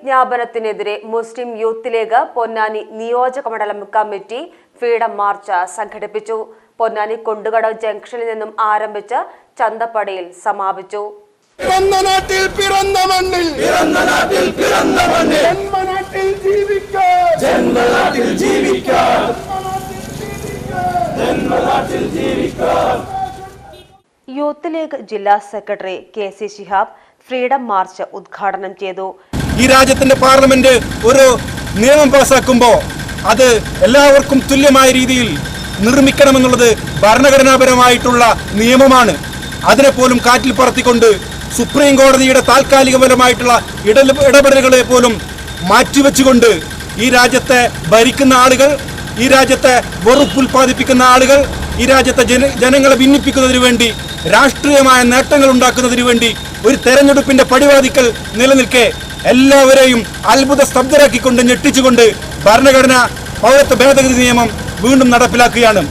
വിജ്ഞാപനത്തിനെതിരെ Muslim youth league Ponnani നിയോജക മണ്ഡലം committee freedom March സംഘടിപ്പിച്ചു. പൊന്നാനി കൊണ്ടുകട ജംഗ്ഷനിൽ നിന്നും ആരംഭിച്ച് ചന്തപ്പടിയിൽ സമാപിച്ചു. പിറന്ന നാട്ടിൽ പിറന്ന മണ്ണിൽ. പിറന്ന നാട്ടിൽ പിറന്ന മണ്ണിൽ. ജന്മനാട്ടിൽ ജീവിക്കാം. ജന്മനാട്ടിൽ ജീവിക്കാം. ജന്മനാട്ടിൽ ജീവിക്കാം. യൂത്ത് ലീഗ് ജില്ലാ secretary K C Shihab freedom march ഉദ്ഘാടനം ചെയ്തു. ഈ രാജ്യത്തിന്റെ പാർലമെന്റ് ഒരു നിയമം പാസാക്കുമ്പോൾ അത് എല്ലാവർക്കും തുല്യമായ രീതിയിൽ നിർമ്മിക്കണമെന്നുള്ളത് ഭരണഘടനാപരമായിട്ടുള്ള നിയമമാണ്. അതിനെ പോലും കാറ്റിൽ പറത്തിക്കൊണ്ട് സുപ്രീം കോടതിയുടെ താൽക്കാലികപരമായിട്ടുള്ള ഇട- ഇടപെടലുകളെ പോലും മാറ്റിവെച്ചുകൊണ്ട് ഈ രാജ്യത്തെ ഭരിക്കുന്ന ആളുകൾ ഈ രാജ്യത്തെ വെറുപ്പ് ഉൽപ്പാദിപ്പിക്കുന്ന ആളുകൾ ഈ രാജ്യത്തെ ജന ജനങ്ങളെ ഭിന്നിപ്പിക്കുന്നതിന് വേണ്ടി രാഷ്ട്രീയമായ നേട്ടങ്ങൾ ഉണ്ടാക്കുന്നതിന് വേണ്ടി ഒരു തെരഞ്ഞെടുപ്പിന്റെ പടിവാതിക്കൽ നിലനിൽക്കെ എല്ലാവരെയും അത്ഭുത സ്തബ്ധരാക്കിക്കൊണ്ട് ഞെട്ടിച്ചുകൊണ്ട് ഭരണഘടന പൗരത്വ ഭേദഗതി നിയമം വീണ്ടും നടപ്പിലാക്കുകയാണ്.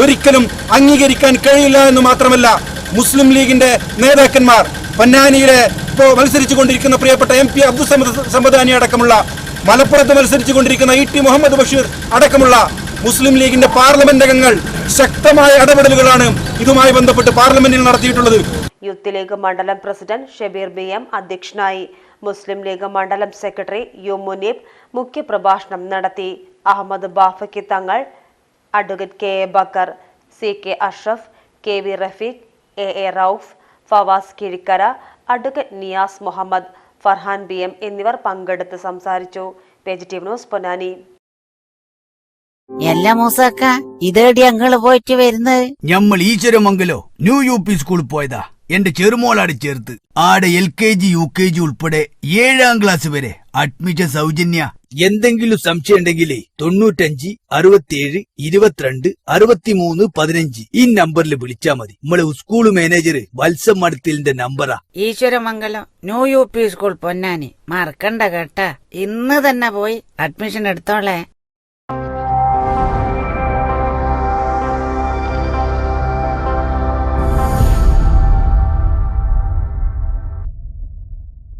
ഒരിക്കലും അംഗീകരിക്കാൻ കഴിയില്ല എന്ന് മാത്രമല്ല മുസ്ലിം ലീഗിന്റെ നേതാക്കന്മാർ പൊന്നാനിയിലെ ഇപ്പോൾ മത്സരിച്ചു കൊണ്ടിരിക്കുന്ന പ്രിയപ്പെട്ട എം പി സമദ് സമദാനി അടക്കമുള്ള മലപ്പുറത്ത് മത്സരിച്ചു കൊണ്ടിരിക്കുന്ന ഇ ടി മുഹമ്മദ് ബഷീർ അടക്കമുള്ള മുസ്ലിം ലീഗിന്റെ പാർലമെന്റ് അംഗങ്ങൾ ശക്തമായ ഇടപെടലുകളാണ് ഇതുമായി ബന്ധപ്പെട്ട് പാർലമെന്റിൽ നടത്തിയിട്ടുള്ളത്. യൂത്ത് ലീഗ് മണ്ഡലം പ്രസിഡന്റ് ഷബീർ ബി എം അധ്യക്ഷനായി മുസ്ലിം ലീഗ് മണ്ഡലം സെക്രട്ടറി യു മുനീബ് മുഖ്യപ്രഭാഷണം നടത്തി. Ahammed Bafaqi Thangal advocate K A Bakkar C K Ashraf K V Rafeeq A A Rauf Fawaz Kizhikkara advocate Niyas Muhammed Farhan B M എന്നിവർ പങ്കെടുത്ത് സംസാരിച്ചു. Page T news Ponnani. എല്ലാ മൂസക്ക ഇതേടി അങ്ങൾ പോയിട്ട് വരുന്നത്? ഞമ്മൾ ഈശ്വരമംഗലോ ന്യൂ യു പി സ്കൂളിൽ പോയതാ. എന്റെ ചെറുമോളാട് ചേർത്ത്. ആടെ L K G U K G ഉൾപ്പെടെ ഏഴാം ക്ലാസ് വരെ അഡ്മിഷൻ സൗജന്യ. എന്തെങ്കിലും സംശയം ഉണ്ടെങ്കിൽ തൊണ്ണൂറ്റഞ്ച് അറുപത്തിയേഴ് ഇരുപത്തിരണ്ട് അറുപത്തിമൂന്ന് പതിനഞ്ച് ഈ നമ്പറിൽ വിളിച്ചാ മതി. നമ്മളെ സ്കൂൾ മാനേജർ വത്സം മടത്തിലിന്റെ നമ്പറാ. Eswaramangalam new U P school Ponnani. മറക്കണ്ട കേട്ടാ. ഇന്ന് തന്നെ പോയി അഡ്മിഷൻ എടുത്തോളേ.